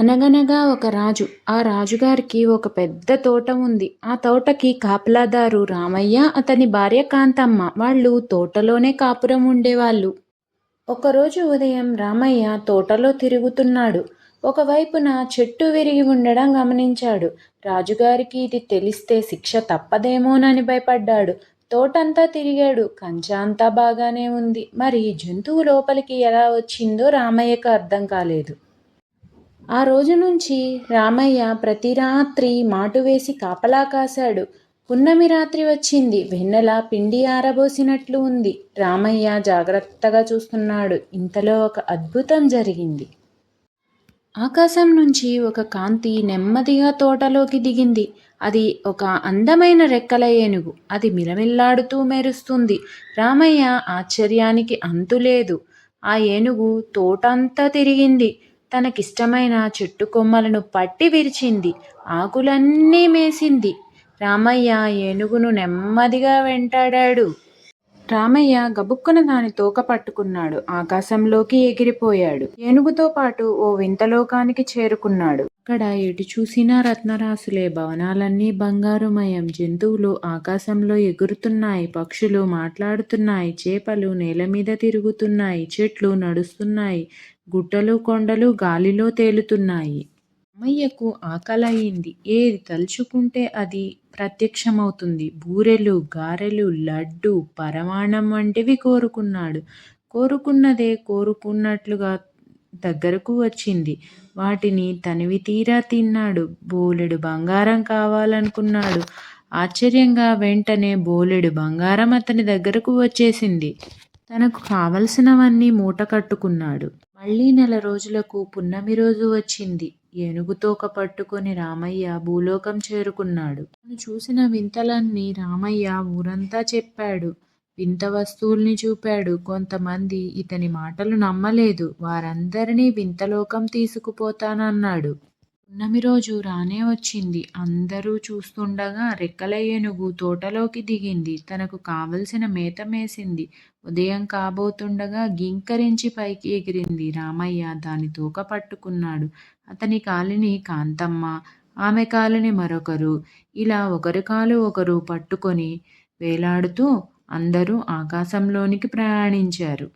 అనగనగా ఒక రాజు ఆ రాజుగారికి ఒక పెద్ద తోట ఉంది. ఆ తోటకి కాపలాదారు రామయ్య అతని భార్య కాంతమ్మ వాళ్ళు తోటలోనే కాపురం ఉండేవాళ్ళు. ఒకరోజు ఉదయం రామయ్య తోటలో తిరుగుతున్నాడు. ఒకవైపున చెట్టు విరిగి ఉండడం గమనించాడు. రాజుగారికి ఇది తెలిస్తే శిక్ష తప్పదేమోనని భయపడ్డాడు. తోటంతా తిరిగాడు. కంచ అంతా బాగానే ఉంది. మరి జంతువు లోపలికి ఎలా వచ్చిందో రామయ్యకు అర్థం కాలేదు. ఆ రోజు నుంచి రామయ్య ప్రతి రాత్రి మాటు వేసి కాపలా కాశాడు. పున్నమి రాత్రి వచ్చింది. వెన్నెల పిండి ఆరబోసినట్లు ఉంది. రామయ్య జాగ్రత్తగా చూస్తున్నాడు. ఇంతలో ఒక అద్భుతం జరిగింది. ఆకాశం నుంచి ఒక కాంతి నెమ్మదిగా తోటలోకి దిగింది. అది ఒక అందమైన రెక్కల ఏనుగు. అది మిలమిల్లాడుతూ మెరుస్తుంది. రామయ్య ఆశ్చర్యానికి అంతులేదు. ఆ ఏనుగు తోటంతా తిరిగింది. తనకిష్టమైన చెట్టు కొమ్మలను పట్టి విరిచింది. ఆకులన్నీ మేసింది. రామయ్య ఏనుగును నెమ్మదిగా వెంటాడాడు. రామయ్య గబుక్కున దాని తోక పట్టుకున్నాడు. ఆకాశంలోకి ఎగిరిపోయాడు. ఏనుగుతో పాటు ఓ వింతలోకానికి చేరుకున్నాడు. అక్కడ ఎటు చూసినా రత్నరాసులే భవనాలన్నీ బంగారుమయం. జంతువులు ఆకాశంలో ఎగురుతున్నాయి. పక్షులు మాట్లాడుతున్నాయి. చేపలు నేల మీద తిరుగుతున్నాయి. చెట్లు నడుస్తున్నాయి. గుట్టలు కొండలు గాలిలో తేలుతున్నాయి. అమ్మయ్యకు ఆకలయింది ఏది తలుచుకుంటే అది ప్రత్యక్షమవుతుంది. బూరెలు గారెలు లడ్డు పరమాణం వంటివి కోరుకున్నాడు. కోరుకున్నదే కోరుకున్నట్లుగా దగ్గరకు వచ్చింది. వాటిని తనివి తీరా తిన్నాడు. బోలెడు బంగారం కావాలనుకున్నాడు. ఆశ్చర్యంగా వెంటనే బోలెడు బంగారం అతని దగ్గరకు వచ్చేసింది. తనకు కావలసినవన్నీ మూట కట్టుకున్నాడు. మళ్ళీ నెల రోజులకు పున్నమి రోజు వచ్చింది. ఏనుగుతోక పట్టుకొని రామయ్య భూలోకం చేరుకున్నాడు. తను చూసిన వింతలన్నీ రామయ్య ఊరంతా చెప్పాడు. వింత వస్తువుల్ని చూపాడు. కొంతమంది ఇతని మాటలు నమ్మలేదు. వారందరినీ వింతలోకం తీసుకుపోతానన్నాడు. పున్నమి రోజు రానే వచ్చింది. అందరూ చూస్తుండగా రెక్కల ఏనుగు తోటలోకి దిగింది. తనకు కావలసిన మేత మేసింది. ఉదయం కాబోతుండగా గింకరించి పైకి ఎగిరింది. రామయ్య దాని తోక పట్టుకున్నాడు. అతని కాలిని కాంతమ్మ ఆమె కాలిని మరొకరు ఇలా ఒకరి కాలు ఒకరు పట్టుకొని వేలాడుతూ అందరూ ఆకాశంలోనికి ప్రయాణించారు.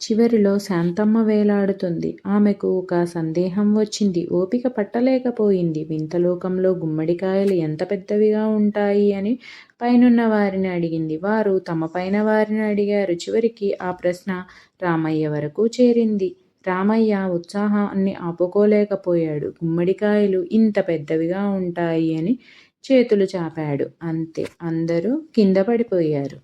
చివరిలో శాంతమ్మ వేలాడుతుంది. ఆమెకు ఒక సందేహం వచ్చింది. ఓపిక పట్టలేకపోయింది. వింతలోకంలో గుమ్మడికాయలు ఎంత పెద్దవిగా ఉంటాయి అని పైనున్న వారిని అడిగింది. వారు తమ పైన వారిని అడిగారు. చివరికి ఆ ప్రశ్న రామయ్య వరకు చేరింది. రామయ్య ఉత్సాహాన్ని ఆపుకోలేకపోయాడు. గుమ్మడికాయలు ఇంత పెద్దవిగా ఉంటాయి అని చేతులు చాపాడు. అంతే. అందరూ కింద పడిపోయారు.